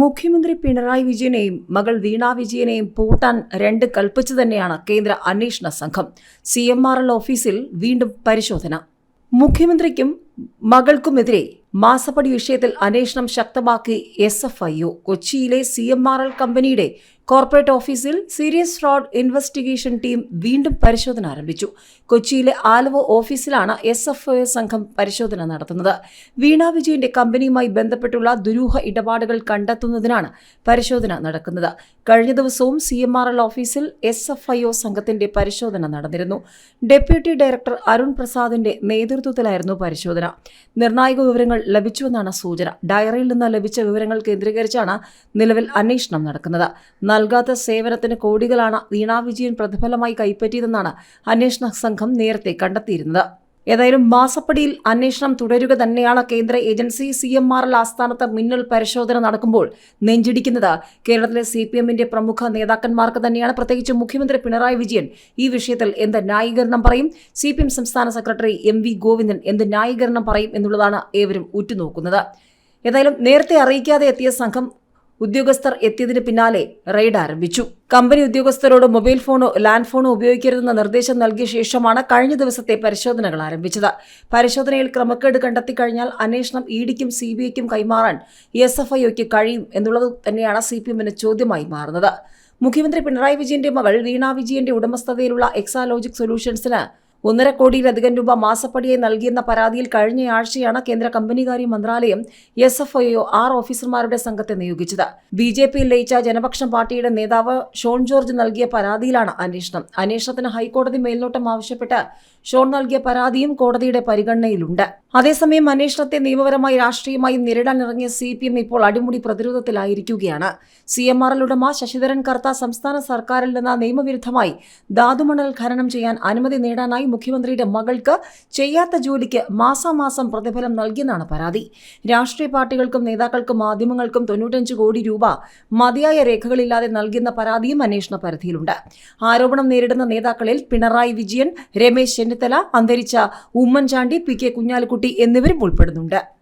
മുഖ്യമന്ത്രി പിണറായി വിജയനെയും മകൾ വീണ വിജയനെയും പൂട്ടാൻ രണ്ട് കൽപ്പിച്ചു തന്നെയാണ് കേന്ദ്ര അന്വേഷണ സംഘം. സി എം ആർ എൽ ഓഫീസിൽ വീണ്ടും പരിശോധന. മുഖ്യമന്ത്രിക്കും മകൾക്കുമെതിരെ മാസപ്പടി വിഷയത്തിൽ അന്വേഷണം ശക്തമാക്കി എസ് എഫ് ഐ ഒ കൊച്ചിയിലെ സി എം ആർ എൽ കമ്പനിയുടെ കോർപ്പറേറ്റ് ഓഫീസിൽ സീരിയസ് ഫ്രോഡ് ഇൻവെസ്റ്റിഗേഷൻ ടീം വീണ്ടും പരിശോധന ആരംഭിച്ചു. കൊച്ചിയിലെ ആലുവ ഓഫീസിലാണ് എസ് എഫ് ഐ സംഘം പരിശോധന നടത്തുന്നത്. വീണ വിജയന്റെ കമ്പനിയുമായി ബന്ധപ്പെട്ടുള്ള ദുരൂഹ ഇടപാടുകൾ കണ്ടെത്തുന്നതിനാണ് പരിശോധന നടക്കുന്നത്. കഴിഞ്ഞ ദിവസവും സി എം ആർ എൽ ഓഫീസിൽ എസ് എഫ് ഐ ഒ സംഘത്തിന്റെ പരിശോധന നടന്നിരുന്നു. ഡെപ്യൂട്ടി ഡയറക്ടർ അരുൺ പ്രസാദിന്റെ നേതൃത്വത്തിലായിരുന്നു പരിശോധന. നിർണായക വിവരങ്ങൾ ലഭിച്ചുവെന്നാണ് സൂചന. ഡയറിയിൽ നിന്ന് ലഭിച്ച വിവരങ്ങൾ കേന്ദ്രീകരിച്ചാണ് നിലവിൽ അന്വേഷണം നടക്കുന്നത്. നൽകാത്ത സേവനത്തിന് കോടികളാണ് വീണാ വിജയൻ പ്രതിഫലമായി കൈപ്പറ്റിയതെന്നാണ് അന്വേഷണ സംഘം നേരത്തെ കണ്ടെത്തിയിരുന്നത്. ഏതായാലും മാസപ്പടിയിൽ അന്വേഷണം തുടരുക തന്നെയാണ് കേന്ദ്ര agency C M R L ആസ്ഥാനത്ത് മിന്നൽ പരിശോധന നടക്കുമ്പോൾ നെഞ്ചിടിക്കുന്നത്. കേരളത്തിലെ സി പി എമ്മിന്റെ പ്രമുഖ നേതാക്കന്മാർക്ക് തന്നെയാണ്. പ്രത്യേകിച്ച് മുഖ്യമന്ത്രി പിണറായി വിജയൻ ഈ വിഷയത്തിൽ എന്ത് ന്യായീകരണം പറയും? സി പി എം സംസ്ഥാന സെക്രട്ടറി എം വി ഗോവിന്ദൻ എന്ത് ന്യായീകരണം പറയും എന്നുള്ളതാണ് ഏവരും ഉറ്റുനോക്കുന്നത്. ഏതായാലും നേരത്തെ അറിയിക്കാതെ എത്തിയ സംഘം ഉദ്യോഗസ്ഥർ എത്തിയതിന് പിന്നാലെ റെയ്ഡ് ആരംഭിച്ചു. കമ്പനി ഉദ്യോഗസ്ഥരോട് മൊബൈൽ ഫോണോ ലാൻഡ് ഫോണോ ഉപയോഗിക്കരുതെന്ന നിർദ്ദേശം നൽകിയ ശേഷമാണ് കഴിഞ്ഞ ദിവസത്തെ പരിശോധനകൾ ആരംഭിച്ചത്. പരിശോധനയിൽ ക്രമക്കേട് കണ്ടെത്തി കഴിഞ്ഞാൽ അന്വേഷണം ഇ ഡിക്കും സി ബി ഐക്കും കൈമാറാൻ എസ് എഫ് ഐഒക്ക് കഴിയും എന്നുള്ളത് തന്നെയാണ് സി പി എമ്മിന് ചോദ്യമായി മാറുന്നത്. മുഖ്യമന്ത്രി പിണറായി വിജയന്റെ മകൾ വീണ വിജയന്റെ ഉടമസ്ഥതയിലുള്ള എക്സാലോജിക് സൊല്യൂഷൻസിന് ഒന്നര കോടിയിലധികം രൂപ മാസപ്പടിയായി നൽകിയെന്ന പരാതിയിൽ കഴിഞ്ഞയാഴ്ചയാണ് കേന്ദ്ര കമ്പനികാര്യ മന്ത്രാലയം എസ് എഫ് ഐഒ ആർ ഓഫീസർമാരുടെ സംഘത്തെ നിയോഗിച്ചത്. ബി ജെ പിയിൽ ലയിച്ച ജനപക്ഷം പാർട്ടിയുടെ നേതാവ് ഷോൺ ജോർജ് നൽകിയ പരാതിയിലാണ് അന്വേഷണം. അന്വേഷണത്തിന് ഹൈക്കോടതി മേൽനോട്ടം ആവശ്യപ്പെട്ട് ഷോൺ നൽകിയ പരാതിയും കോടതിയുടെ പരിഗണനയിലുണ്ട്. അതേസമയം അന്വേഷണത്തെ നിയമപരമായി രാഷ്ട്രീയമായി നേരിടാനിറങ്ങിയ സി പി എം ഇപ്പോൾ അടിമുടി പ്രതിരോധത്തിലായിരിക്കുകയാണ്. സി എം ആർ എൽ ഉടമ ശശിധരൻ കർത്ത സംസ്ഥാന സർക്കാരിൽ നിന്ന് നിയമവിരുദ്ധമായി ധാതുമണൽ ഖനനം ചെയ്യാൻ അനുമതി നേടാനായി മുഖ്യമന്ത്രിയുടെ മകൾക്ക് ചെയ്യാത്ത ജോലിക്ക് മാസാമാസം പ്രതിഫലം നൽകിയെന്നാണ് പരാതി. രാഷ്ട്രീയ പാർട്ടികൾക്കും നേതാക്കൾക്കും മാധ്യമങ്ങൾക്കും തൊണ്ണൂറ്റഞ്ച് കോടി രൂപ മതിയായ രേഖകളില്ലാതെ നൽകുന്ന പരാതിയും അന്വേഷണ പരിധിയിലുണ്ട്. ആരോപണം നേരിടുന്ന നേതാക്കളിൽ പിണറായി വിജയൻ രമേശ് ചെന്നിത്തല അന്തരിച്ച ഉമ്മൻചാണ്ടി പി കെ കുഞ്ഞാലിക്കുട്ടി എന്നിവരും ഉൾപ്പെടുന്നുണ്ട്